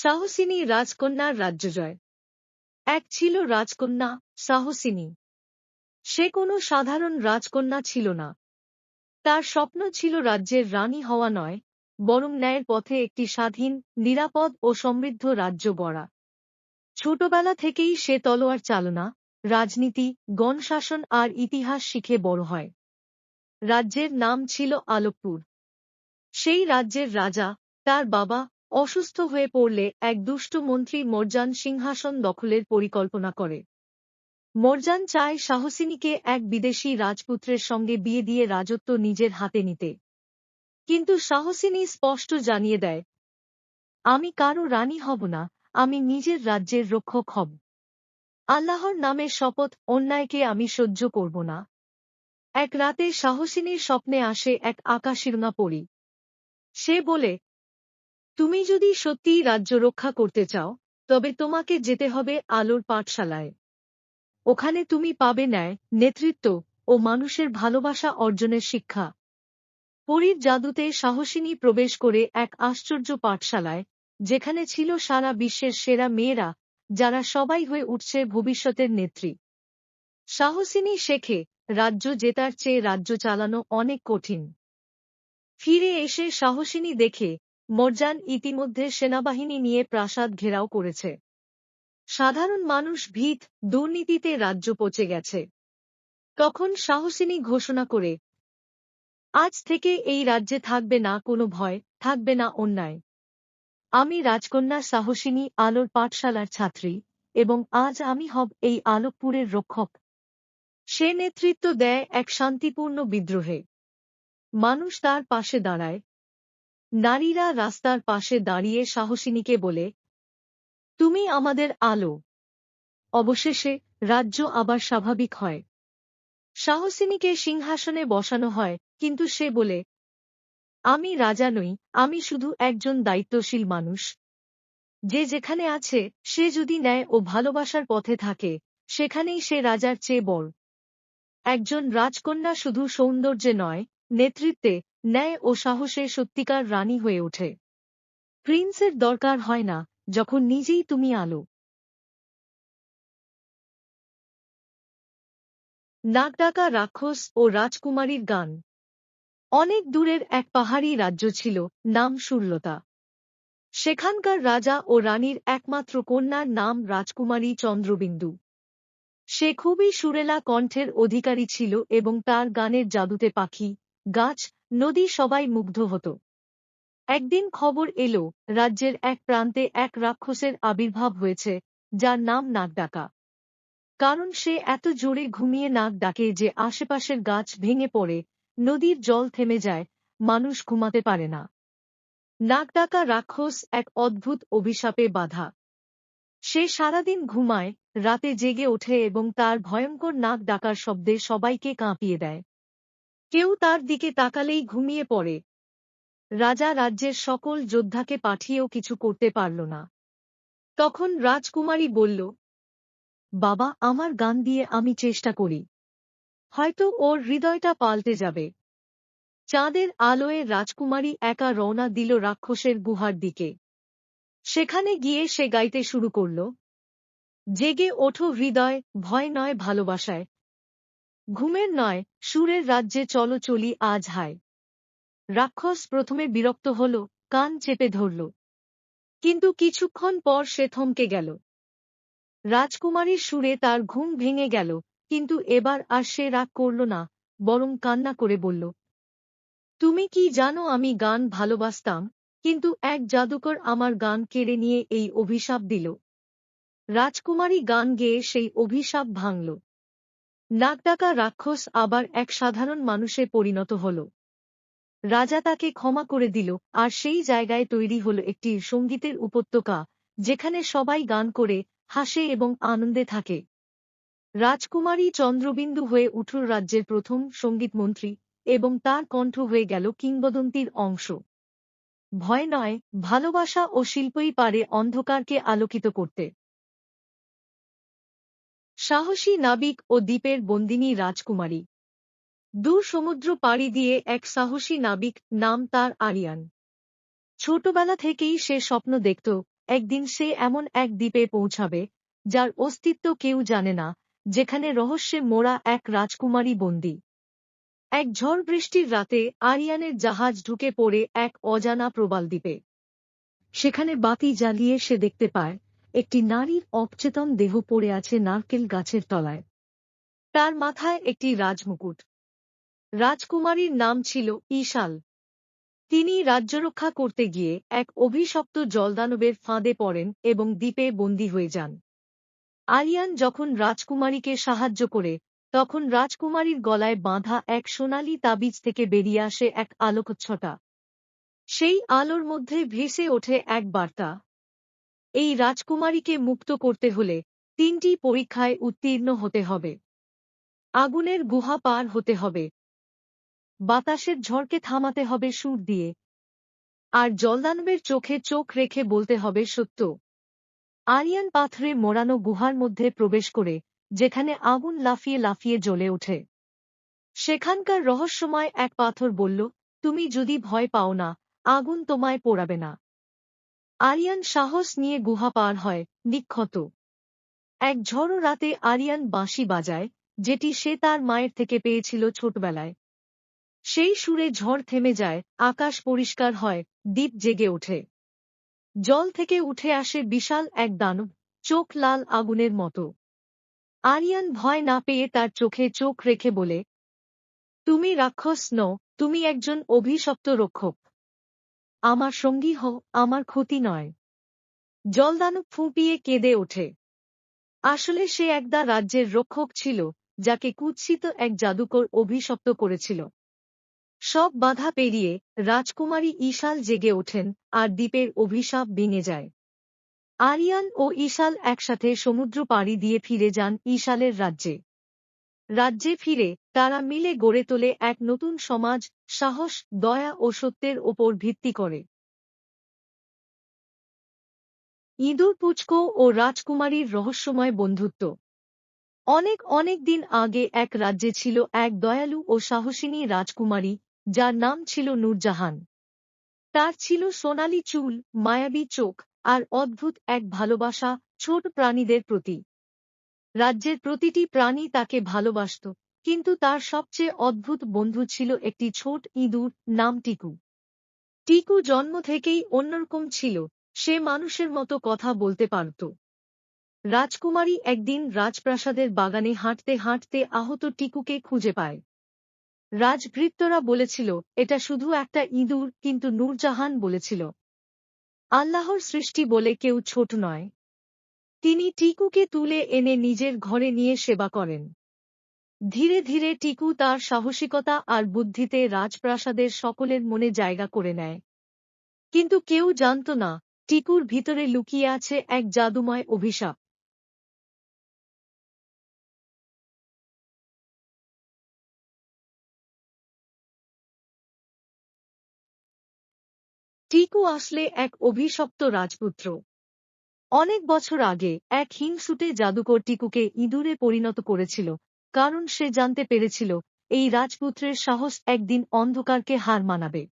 সাহসিনী রাজকন্যার রাজ্যজয় এক ছিল রাজকন্যা, সাহসিনী। সে কোনো সাধারণ রাজকন্যা ছিল না। তার স্বপ্ন ছিল রাজ্যের রানী হওয়া নয়, বরং ন্যায়ের পথে একটি স্বাধীন, নিরাপদ ও সমৃদ্ধ রাজ্য গড়া। ছোটবেলা থেকেই সে তলোয়ার চালনা, রাজনীতি, গণশাসন আর ইতিহাস শিখে বড় হয়। রাজ্যের নাম ছিল আলোকপুর। সেই রাজ্যের রাজা, তার বাবা অসুস্থ হয়ে পড়লে এক দুষ্ট মন্ত্রী মর্জান সিংহাসন দখলের পরিকল্পনা করে। মর্জান চায় সাহসিনীকে এক বিদেশি রাজপুত্রের সঙ্গে বিয়ে দিয়ে রাজত্ব নিজের হাতে নিতে। কিন্তু সাহসিনী স্পষ্ট জানিয়ে দেয়, আমি কারও রানী হব না, আমি নিজের রাজ্যের রক্ষক হব। আল্লাহর নামে শপথ, অন্যায়কে আমি সহ্য করব না। এক রাতে সাহসিনীর স্বপ্নে আসে এক আকাশিরঙা পড়ি সে বলে তুমি যদি সত্যিই রাজ্য রক্ষা করতে চাও, তবে তোমাকে যেতে হবে আলোর পাঠশালায়। ওখানে তুমি পাবে ন্যায়, নেতৃত্ব ও মানুষের ভালোবাসা অর্জনের শিক্ষা। পরীর জাদুতে সাহসিনী প্রবেশ করে এক আশ্চর্য পাঠশালায়, যেখানে ছিল সারা বিশ্বের সেরা মেয়েরা, যারা সবাই হয়ে উঠছে ভবিষ্যতের নেত্রী। সাহসিনী শেখে, রাজ্য জেতার চেয়ে রাজ্য চালানো অনেক কঠিন। ফিরে এসে সাহসিনী দেখে মর্জান ইতিমধ্যে সেনাবাহিনী নিয়ে প্রাসাদ ঘেরাও করেছে। সাধারণ মানুষ ভীত, দুর্নীতিতে রাজ্য পচে গেছে। তখন সাহসিনী ঘোষণা করে, আজ থেকে এই রাজ্যে থাকবে না কোনো ভয়, থাকবে না অন্যায়। আমি রাজকন্যা সাহসিনী আলোর পাঠশালার ছাত্রী, এবং আজ আমি হব এই আলোকপুরের রক্ষক। সে নেতৃত্ব দেয় এক শান্তিপূর্ণ বিদ্রোহে। মানুষ তার পাশে দাঁড়ায় নারীরা রাস্তার পাশে দাঁড়িয়ে সাহসিনীকে বলে, তুমি আমাদের আলো। অবশেষে রাজ্য আবার স্বাভাবিক হয়। সাহসিনীকে সিংহাসনে বসানো হয়, কিন্তু সে বলে, আমি রাজা নই, আমি শুধু একজন দায়িত্বশীল মানুষ। যে যেখানে আছে, সে যদি ন্যায় ও ভালোবাসার পথে থাকে, সেখানেই সে রাজার চেয়ে বড়। একজন রাজকন্যা শুধু সৌন্দর্যে নয়, নেতৃত্বে ন্যায় ও সাহসে সত্যিকার রানী হয়ে ওঠে। প্রিন্সের দরকার হয় না যখন নিজেই তুমি আলো। নাগডাকা রাক্ষস ও রাজকুমারীর গান। অনেক দূরের এক পাহাড়ি রাজ্য ছিল, নাম সুরলতা। সেখানকার রাজা ও রানীর একমাত্র কন্যার নাম রাজকুমারী চন্দ্রবিন্দু। সে খুবই সুরেলা কণ্ঠের অধিকারী ছিল এবং তার গানের জাদুতে পাখি গাছ, নদী সবাই মুগ্ধ হতো। একদিন খবর এলো, রাজ্যের এক প্রান্তে এক রাক্ষসের আবির্ভাব হয়েছে, যার নাম নাক ডাকা কারণ সে এত জোরে ঘুমিয়ে নাক ডাকে যে আশেপাশের গাছ ভেঙে পড়ে, নদীর জল থেমে যায়, মানুষ ঘুমাতে পারে না। নাক ডাকা রাক্ষস এক অদ্ভুত অভিশাপে বাধা। সে সারাদিন ঘুমায়, রাতে জেগে ওঠে এবং তার ভয়ঙ্কর নাক ডাকার শব্দে সবাইকে কাঁপিয়ে দেয়। কেউ তার দিকে তাকালেই ঘুমিয়ে পড়ে। রাজা রাজ্যের সকল যোদ্ধাকে পাঠিয়েও কিছু করতে পারল না। তখন রাজকুমারী বলল, বাবা, আমার গান দিয়ে আমি চেষ্টা করি। হয়তো ওর হৃদয়টা পাল্টে যাবে চাঁদের আলোয় রাজকুমারী একা রওনা দিল রাক্ষসের গুহার দিকে। সেখানে গিয়ে সে গাইতে শুরু করল, জেগে ওঠো হৃদয়, ভয় নয় ভালোবাসায়। ঘুমের নয় সুরের রাজ্যে চলো চলি আজ হায়। রাক্ষস প্রথমে বিরক্ত হল, কান চেপে ধরল। কিন্তু কিছুক্ষণ পর সে থমকে গেল। রাজকুমারীর সুরে তার ঘুম ভেঙে গেল, কিন্তু এবার আর সে রাগ করল না, বরং কান্না করে বলল, তুমি কি জানো আমি গান ভালোবাসতাম, কিন্তু এক জাদুকর আমার গান কেড়ে নিয়ে এই অভিশাপ দিল? রাজকুমারী গান গেয়ে সেই অভিশাপ ভাঙল। নাকডাকা রাক্ষস আবার এক সাধারণ মানুষে পরিণত হল। রাজা তাকে ক্ষমা করে দিল, আর সেই জায়গায় তৈরি হল একটি সঙ্গীতের উপত্যকা, যেখানে সবাই গান করে, হাসে এবং আনন্দে থাকে। রাজকুমারী চন্দ্রবিন্দু হয়ে উঠল রাজ্যের প্রথম সঙ্গীতমন্ত্রী এবং তার কণ্ঠ হয়ে গেল কিংবদন্তির অংশ। ভয় নয়, ভালোবাসা ও শিল্পই পারে অন্ধকারকে আলোকিত করতে। সাহসী নাবিক ও দ্বীপের বন্দিনী রাজকুমারী। দূর সমুদ্র পাড়ি দিয়ে এক সাহসী নাবিক নাম তার আরিয়ান। ছোটবেলা থেকেই সে স্বপ্ন দেখত, একদিন সে এমন এক দ্বীপে পৌঁছাবে, যার অস্তিত্ব কেউ জানে না, যেখানে রহস্যে মোড়া এক রাজকুমারী বন্দী। এক ঝড় বৃষ্টির রাতে আরিয়ানের জাহাজ ঢুকে পড়ে এক অজানা প্রবাল দ্বীপে। সেখানে বাতি জ্বালিয়ে সে দেখতে পায় একটি নারীর অবচেতন দেহ পড়ে আছে নারকেল গাছের তলায়। তার মাথায় একটি রাজমুকুট। রাজকুমারীর নাম ছিল ঈশাল। তিনি রাজ্যরক্ষা করতে গিয়ে এক অভিশপ্ত জলদানবের ফাঁদে পড়েন এবং দ্বীপে বন্দী হয়ে যান। আরিয়ান যখন রাজকুমারীকে সাহায্য করে, তখন রাজকুমারীর গলায় বাঁধা এক সোনালি তাবিজ থেকে বেরিয়ে আসে এক আলোকচ্ছটা। সেই আলোর মধ্যে ভেসে ওঠে এক বার্তা। এই রাজকুমারীকে মুক্ত করতে হলে তিনটি পরীক্ষায় উত্তীর্ণ হতে হবে। আগুনের গুহা পার হতে হবে। বাতাসের ঝড়কে থামাতে হবে সুর দিয়ে। আর জলদানবের চোখে চোখ রেখে বলতে হবে সত্য। আরিয়ান পাথরে মোড়ানো গুহার মধ্যে প্রবেশ করে, যেখানে আগুন লাফিয়ে লাফিয়ে জ্বলে ওঠে। সেখানকার রহস্যময় এক পাথর বলল, তুমি যদি ভয় পাও না, আগুন তোমায় পোড়াবে না। আরিয়ান সাহস নিয়ে গুহা পার হয় নিক্ষত এক ঝড়ো রাতে আরিয়ান বাঁশি বাজায়, যেটি সে তার মায়ের থেকে পেয়েছিল ছোটবেলায়। সেই সুরে ঝড় থেমে যায়, আকাশ পরিষ্কার হয়, দ্বীপ জেগে ওঠে। জল থেকে উঠে আসে বিশাল এক দানব, চোখ লাল আগুনের মতো। আরিয়ান ভয় না পেয়ে তার চোখে চোখ রেখে বলে, তুমি রাক্ষস নও, তুমি একজন অভিশপ্ত রক্ষক। আমার সঙ্গী হও, আমার ক্ষতি নয়। জলদানব ফুঁপিয়ে কেঁদে ওঠে। আসলে সে একদা রাজ্যের রক্ষক ছিল, যাকে কুৎসিত এক জাদুকর অভিশপ্ত করেছিল। সব বাধা পেরিয়ে রাজকুমারী ঈশাল জেগে ওঠেন আর দ্বীপের অভিশাপ ভেঙে যায়। আরিয়ান ও ঈশাল একসাথে সমুদ্র পাড়ি দিয়ে ফিরে যান ঈশালের রাজ্যে। রাজ্যে ফিরে তারা মিলে গড়ে তোলে এক নতুন সমাজ সাহস, দয়া ও সত্যের ওপর ভিত্তি করে। ইঁদুর পুচকো ও রাজকুমারীর রহস্যময় বন্ধুত্ব। অনেক অনেক দিন আগে এক রাজ্যে ছিল এক দয়ালু ও সাহসিনী রাজকুমারী, যার নাম ছিল নূরজাহান। তার ছিল সোনালি চুল, মায়াবী চোখ আর অদ্ভুত এক ভালোবাসা ছোট প্রাণীদের প্রতি। রাজ্যের প্রতিটি প্রাণী তাকে ভালোবাসত। কিন্তু তার সবচেয়ে অদ্ভুত বন্ধু ছিল একটি ছোট ইঁদুর নাম টিকু। টিকু জন্ম থেকেই অন্যরকম ছিল, সে মানুষের মতো কথা বলতে পারত। রাজকুমারী একদিন রাজপ্রাসাদের বাগানে হাঁটতে হাঁটতে আহত টিকুকে খুঁজে পায়। রাজভৃত্যরা বলেছিল, এটা শুধু একটা ইঁদুর, কিন্তু নূরজাহান বলেছিল। আল্লাহর সৃষ্টি বলে কেউ ছোট নয়। তিনি টিকুকে তুলে এনে নিজের ঘরে নিয়ে সেবা করেন। ধীরে ধীরে টিকু তার সাহসিকতা আর বুদ্ধিতে রাজপ্রাসাদের সকলের মনে জায়গা করে নেয়। কিন্তু কেউ জানত না, টিকুর ভিতরে লুকিয়ে আছে এক জাদুময় অভিশাপ। টিকু আসলে এক অভিশপ্ত রাজপুত্র। অনেক বছর আগে, এক হিংসুটে জাদুকর টিকুকে ইঁদুরে পরিণত করেছিল। কারণ সে জানতে পেরেছিল, এই রাজপুত্রের সাহস একদিন অন্ধকারকে হার মানাবে।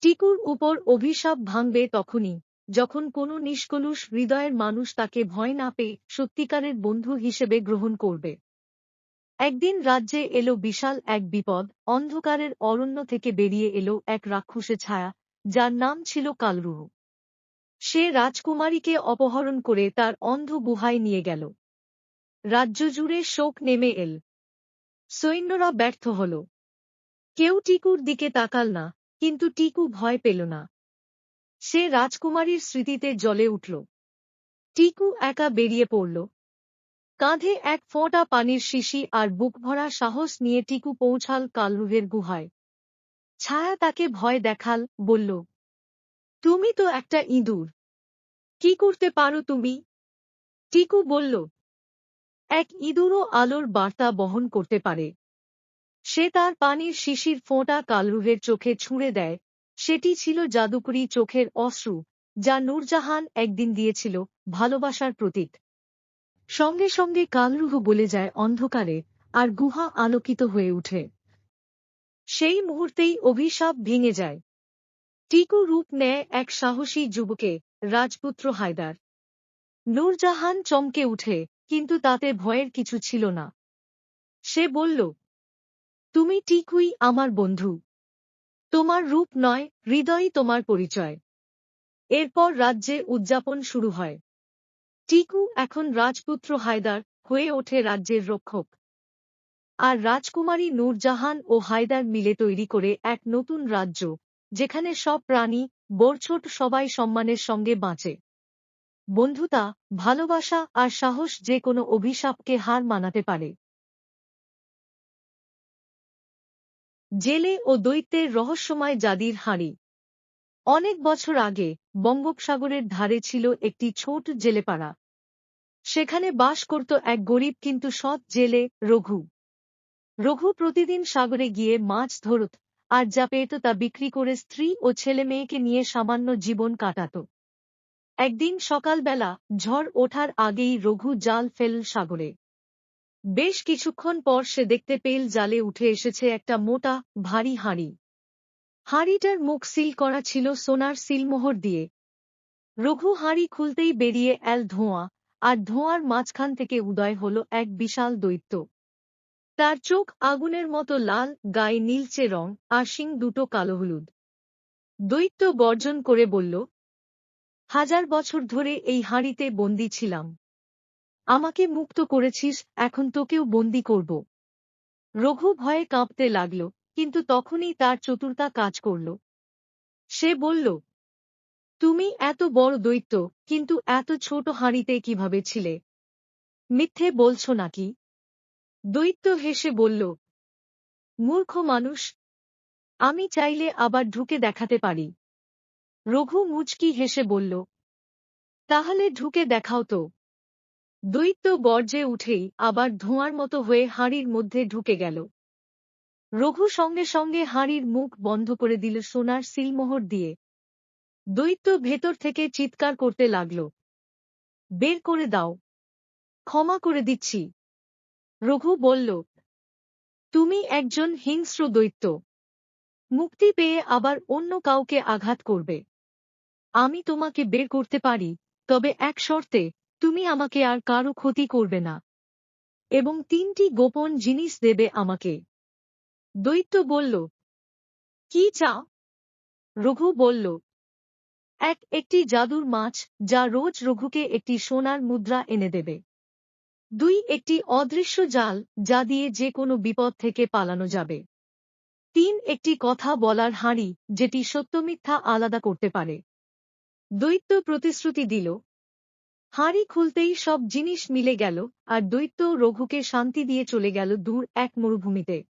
টিকুর উপর অভিশাপ ভাঙবে তখনই, যখন কোনো নিষ্কলুষ হৃদয়ের মানুষ তাকে ভয় না পেয়ে সত্যিকারের বন্ধু হিসেবে গ্রহণ করবে। একদিন রাজ্যে এলো বিশাল এক বিপদ, অন্ধকারের অরণ্য থেকে বেরিয়ে এলো এক রাক্ষসে ছায়া, যার নাম ছিল কালরুহ। সে রাজকুমারীকে অপহরণ করে তার অন্ধ গুহায় নিয়ে গেল। রাজ্য জুড়ে শোক নেমে এল। সৈন্যরা ব্যর্থ হল। কেউ টিকুর দিকে তাকাল না, কিন্তু টিকু ভয় পেল না। সে রাজকুমারীর স্মৃতিতে জলে উঠল। টিকু একা বেরিয়ে পড়ল। কাঁধে এক ফোঁটা পানির শিশি আর বুক ভরা সাহস নিয়ে টিকু পৌঁছাল কালরুহের গুহায়। ছায়া তাকে ভয় দেখাল, বলল, তুমি তো একটা ইঁদুর। কি করতে পারো তুমি? টিকু বলল এক ইঁদুরও আলোর বার্তা বহন করতে পারে। সে তার পানির শিশির ফোঁটা কালরুহের চোখে ছুঁড়ে দেয়। সেটি ছিল জাদুকরি চোখের অশ্রু, যা নূরজাহান একদিন দিয়েছিল ভালোবাসার প্রতীক। সঙ্গে সঙ্গে কালরুহ বলে যায় অন্ধকারে আর গুহা আলোকিত হয়ে উঠে সেই মুহূর্তেই অভিশাপ ভেঙে যায়। টিকু রূপ নেয় এক সাহসী যুবকে, রাজপুত্র হায়দার। নূরজাহান চমকে উঠে। কিন্তু তাতে ভয়ের কিছু ছিল না। সে বলল, তুমি ঠিকই আমার বন্ধু। তোমার রূপ নয়, হৃদয়ই তোমার পরিচয়। এরপর রাজ্যে উদযাপন শুরু হয়। টিকু এখন রাজপুত্র হায়দার হয়ে ওঠে রাজ্যের রক্ষক। আর রাজকুমারী নূরজাহান ও হায়দার মিলে তৈরি করে এক নতুন রাজ্য, যেখানে সব প্রাণী, বোরছোট সবাই সম্মানের সঙ্গে বাঁচে। বন্ধুতা, ভালোবাসা আর সাহস যে কোনো অভিশাপকে হার মানাতে পারে। জেলে ও দৈত্যের রহস্যময় জাদির হাঁড়ি। অনেক বছর আগে বঙ্গোপসাগরের ধারে ছিল একটি ছোট জেলেপাড়া। সেখানে বাস করত এক গরিব কিন্তু সৎ জেলে রঘু। রঘু প্রতিদিন সাগরে গিয়ে মাছ ধরত আর যা পেত তা বিক্রি করে স্ত্রী ও ছেলে মেয়েকে নিয়ে সামান্য জীবন কাটাত। একদিন সকালবেলা ঝড় ওঠার আগেই রঘু জাল ফেল সাগরে। বেশ কিছুক্ষণ পর সে দেখতে পেল জালে উঠে এসেছে একটা মোটা, ভারী হাঁড়ি। হাঁড়িটার মুখ সিল করা ছিল সোনার সিলমোহর দিয়ে। রঘু হাঁড়ি খুলতেই বেরিয়ে এল ধোঁয়া, আর ধোঁয়ার মাঝখান থেকে উদয় হল এক বিশাল দৈত্য। তার চোখ আগুনের মতো লাল, গায়ে নীলচে রং, আর শিং দুটো কালো হলুদ। দৈত্য বর্জন করে বলল হাজার বছর ধরে এই হাঁড়িতে বন্দি ছিলাম। আমাকে মুক্ত করেছিস, এখন তোকেও বন্দি করব। রঘু ভয়ে কাঁপতে লাগল, কিন্তু তখনই তার চতুর্থা কাজ করল। সে বলল, তুমি এত বড় দৈত্য, কিন্তু এত ছোট হাঁড়িতে কীভাবে ছিলে? মিথ্যে বলছ নাকি? দৈত্য হেসে বলল, মূর্খ মানুষ, আমি চাইলে আবার ঢুকে দেখাতে পারি। রঘু মুচকি হেসে বলল, তাহলে ঢুকে দেখাও তো। দৈত্য গর্জে উঠেই আবার ধোঁয়ার মতো হয়ে হাঁড়ির মধ্যে ঢুকে গেল। রঘু সঙ্গে সঙ্গে হাঁড়ির মুখ বন্ধ করে দিল সোনার সিলমোহর দিয়ে। দৈত্য ভেতর থেকে চিৎকার করতে লাগল, বের করে দাও, ক্ষমা করে দিচ্ছি। রঘু বলল, তুমি একজন হিংস্র দৈত্য, মুক্তি পেয়ে আবার অন্য কাউকে আঘাত করবে। আমি তোমাকে বের করতে পারি, তবে এক শর্তে, তুমি আমাকে আর কারও ক্ষতি করবে না। এবং তিনটি গোপন জিনিস দেবে আমাকে। দৈত্য বলল, কি চাও রঘু বলল, এক, একটি জাদুর মাছ, যা রোজ রঘুকে একটি সোনার মুদ্রা এনে দেবে। দুই, একটি অদৃশ্য জাল, যা দিয়ে যে কোনো বিপদ থেকে পালানো যাবে। তিন, একটি কথা বলার হাঁড়ি, যেটি সত্যমিথ্যা আলাদা করতে পারে। দৈত্য প্রতিশ্রুতি দিল। হাঁড়ি খুলতেই সব জিনিস মিলে গেল, আর দৈত্য রঘুকে শান্তি দিয়ে চলে গেল দূর এক মরুভূমিতে।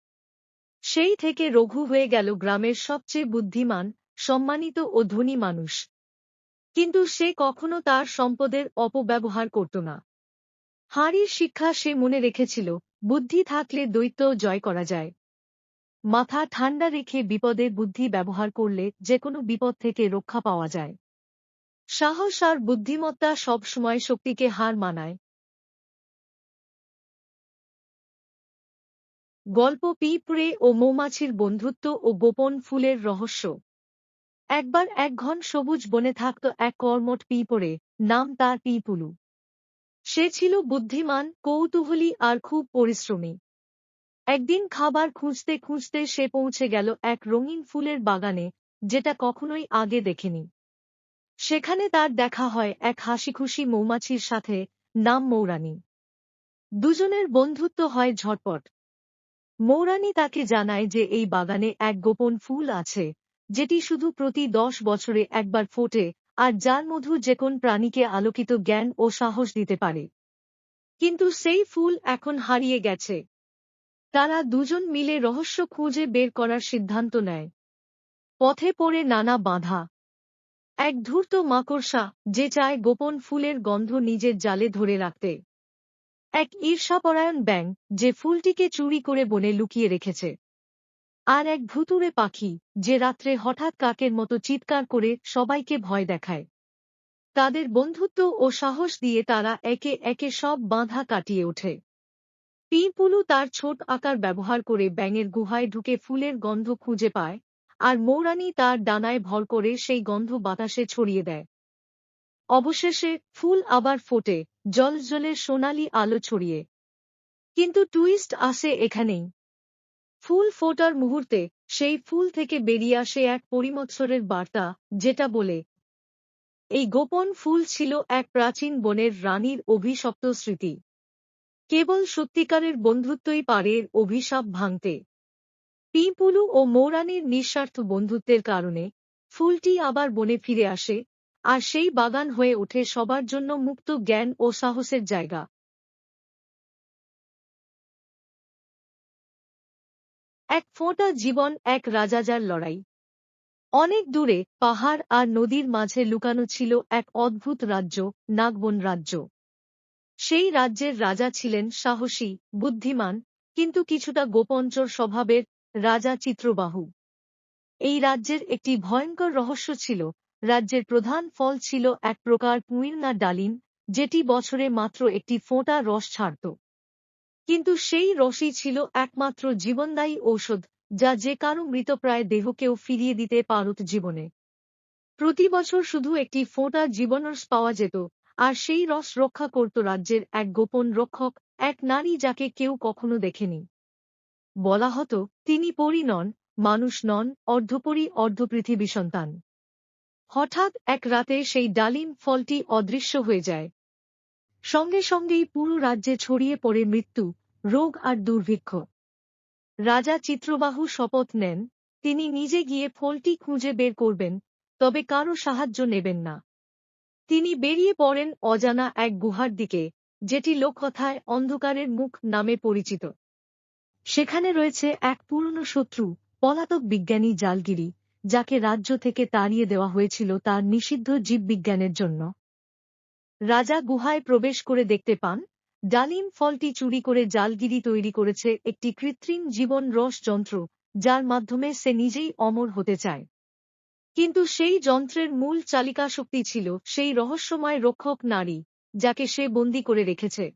সেই থেকে রঘু হয়ে গেল গ্রামের সবচেয়ে বুদ্ধিমান, সম্মানিত ও ধনী মানুষ। কিন্তু সে কখনো তার সম্পদের অপব্যবহার করত না। হাঁড়ির শিক্ষা সে মনে রেখেছিল, বুদ্ধি থাকলে দৈত্য জয় করা যায়। মাথা ঠান্ডা রেখে বিপদে বুদ্ধি ব্যবহার করলে যে কোনো বিপদ থেকে রক্ষা পাওয়া যায়। সাহস আর বুদ্ধিমত্তা সবসময় শক্তিকে হার মানায়। গল্প পিঁপড়ে ও মৌমাছির বন্ধুত্ব ও গোপন ফুলের রহস্য। একবার এক ঘন সবুজ বনে থাকত এক কর্মট পিঁপড়ে, নাম তার পিপুলু সে ছিল বুদ্ধিমান, কৌতূহলী আর খুব পরিশ্রমী। একদিন খাবার খুঁজতে খুঁজতে সে পৌঁছে গেল এক রঙিন ফুলের বাগানে, যেটা কখনোই আগে দেখেনি। সেখানে তার দেখা হয় এক হাসিখুশি মৌমাছির সাথে, নাম মৌরানী। দুজনের বন্ধুত্ব হয় ঝটপট। মৌরানী তাকে জানায় যে এই বাগানে এক গোপন ফুল আছে, যেটি শুধু প্রতি দশ বছরে একবার ফোটে, আর যার মধু যে কোন প্রাণীকে আলোকিত জ্ঞান ও সাহস দিতে পারে। কিন্তু সেই ফুল এখন হারিয়ে গেছে। তারা দুজন মিলে রহস্য খুঁজে বের করার সিদ্ধান্ত নেয়। পথে পড়ে নানা বাধা। এক ধূর্ত মাকড়সা, যে চায় গোপন ফুলের গন্ধ নিজের জালে ধরে রাখতে। এক ঈর্ষাপরায়ণ ব্যাং যে ফুলটিকে চুরি করে বনে লুকিয়ে রেখেছে। আর এক ভুতুরে পাখি, যে রাত্রে হঠাৎ কাকের মতো চিৎকার করে সবাইকে ভয় দেখায়। তাদের বন্ধুত্ব ও সাহস দিয়ে তারা একে একে সব বাঁধা কাটিয়ে ওঠে। পিঁপুলু তার ছোট আকার ব্যবহার করে ব্যাঙের গুহায় ঢুকে ফুলের গন্ধ খুঁজে পায়। আর মৌরানি তার ডানায় ভর করে সেই গন্ধ বাতাসে ছড়িয়ে দেয়। অবশেষে ফুল আবার ফোটে, জল জলের সোনালি আলো ছড়িয়ে। কিন্তু টুইস্ট আসে এখানেই। ফুল ফোটার মুহূর্তে সেই ফুল থেকে বেরিয়ে আসে এক পরিমৎসরের বার্তা, যেটা বলে, এই গোপন ফুল ছিল এক প্রাচীন বনের রানীর অভিশপ্ত স্মৃতি। কেবল সত্যিকারের বন্ধুত্বই পারে অভিশাপ ভাঙতে। পিপুলু ও মৌরানির নিঃস্বার্থ বন্ধুত্বের কারণে ফুলটি আবার বনে ফিরে আসে, আর সেই বাগান হয়ে ওঠে সবার জন্য মুক্ত জ্ঞান ও সাহসের জায়গা। এক ফোঁটা জীবন, এক রাজাজার লড়াই। অনেক দূরে পাহাড় আর নদীর মাঝে লুকানো ছিল এক অদ্ভুত রাজ্য, নাগবন রাজ্য। সেই রাজ্যের রাজা ছিলেন সাহসী, বুদ্ধিমান, কিন্তু কিছুটা গোপঞ্চর স্বভাবের রাজা চিত্রবাহু। এই রাজ্যের একটি ভয়ঙ্কর রহস্য ছিল, রাজ্যের প্রধান ফল ছিল এক প্রকার পুইরনা ডালিম, যেটি বছরে মাত্র একটি ফোঁটা রস ছাড়ত। কিন্তু সেই রসই ছিল একমাত্র জীবনদায়ী ঔষধ, যা যে কারও মৃতপ্রায় দেহকেও ফিরিয়ে দিতে পারত জীবনে। প্রতি বছর শুধু একটি ফোঁটা জীবনরস পাওয়া যেত, আর সেই রস রক্ষা করত রাজ্যের এক গোপন রক্ষক, এক নারী যাকে কেউ কখনো দেখেনি। বলা হতো, তিনি পরি নন, মানুষ নন, অর্ধপরি, অর্ধপৃথিবী সন্তান। হঠাৎ এক রাতে সেই ডালিম ফলটি অদৃশ্য হয়ে যায়। সঙ্গে সঙ্গেই পুরো রাজ্যে ছড়িয়ে পড়ে মৃত্যু, রোগ আর দুর্ভিক্ষ। রাজা চিত্রবাহু শপথ নেন, তিনি নিজে গিয়ে ফলটি খুঁজে বের করবেন, তবে কারও সাহায্য নেবেন না। তিনি বেরিয়ে পড়েন অজানা এক গুহার দিকে, যেটি লোককথায় অন্ধকারের মুখ নামে পরিচিত। সেখানে রয়েছে এক পুরনো শত্রু, পলাতক বিজ্ঞানী জালগিরি, যাকে রাজ্য থেকে তাড়িয়ে দেওয়া হয়েছিল তার নিষিদ্ধ জীববিজ্ঞানের জন্য। রাজা গুহায় প্রবেশ করে দেখতে পান, ডালিম ফলটি চুরি করে জালগিরি তৈরি করেছে একটি কৃত্রিম জীবন রস যন্ত্র, যার মাধ্যমে সে নিজেই অমর হতে চায়। কিন্তু সেই যন্ত্রের মূল চালিকা শক্তি ছিল সেই রহস্যময় রক্ষক নারী, যাকে সে বন্দি করে রেখেছে।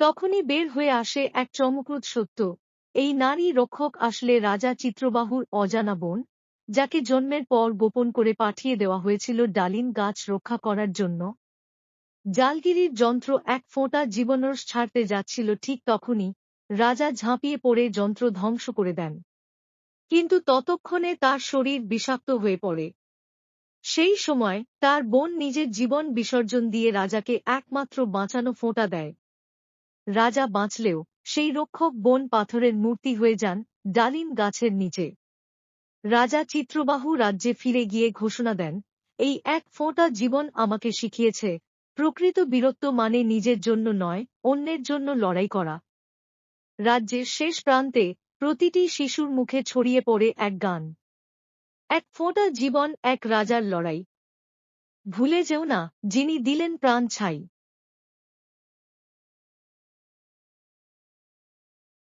তখনই বের হয়ে আসে এক চমকৃত সত্য। এই নারী রক্ষক আসলে রাজা চিত্রবাহুর অজানা বোন, যাকে জন্মের পর গোপন করে পাঠিয়ে দেওয়া হয়েছিল ডালিম গাছ রক্ষা করার জন্য। জালগিরির যন্ত্র এক ফোঁটা জীবনরস ছাড়তে যাচ্ছিল ঠিক তখনই রাজা ঝাঁপিয়ে পড়ে যন্ত্র ধ্বংস করে দেন। কিন্তু ততক্ষণে তার শরীর বিষাক্ত হয়ে পড়ে। সেই সময় তার বোন নিজের জীবন বিসর্জন দিয়ে রাজাকে একমাত্র বাঁচানো ফোঁটা দেয়। রাজা বাঁচলেও, সেই রক্ষক বোন পাথরের মূর্তি হয়ে যান ডালিম গাছের নিচে। রাজা চিত্রবাহু রাজ্যে ফিরে গিয়ে ঘোষণা দেন, এই এক ফোঁটা জীবন আমাকে শিখিয়েছে, প্রকৃত বীরত্ব মানে নিজের জন্য নয়, অন্যের জন্য লড়াই করা। রাজ্যের শেষ প্রান্তে প্রতিটি শিশুর মুখে ছড়িয়ে পড়ে এক গান। এক ফোঁটা জীবন, এক রাজার লড়াই। ভুলে যেও না, যিনি দিলেন প্রাণ ছাই।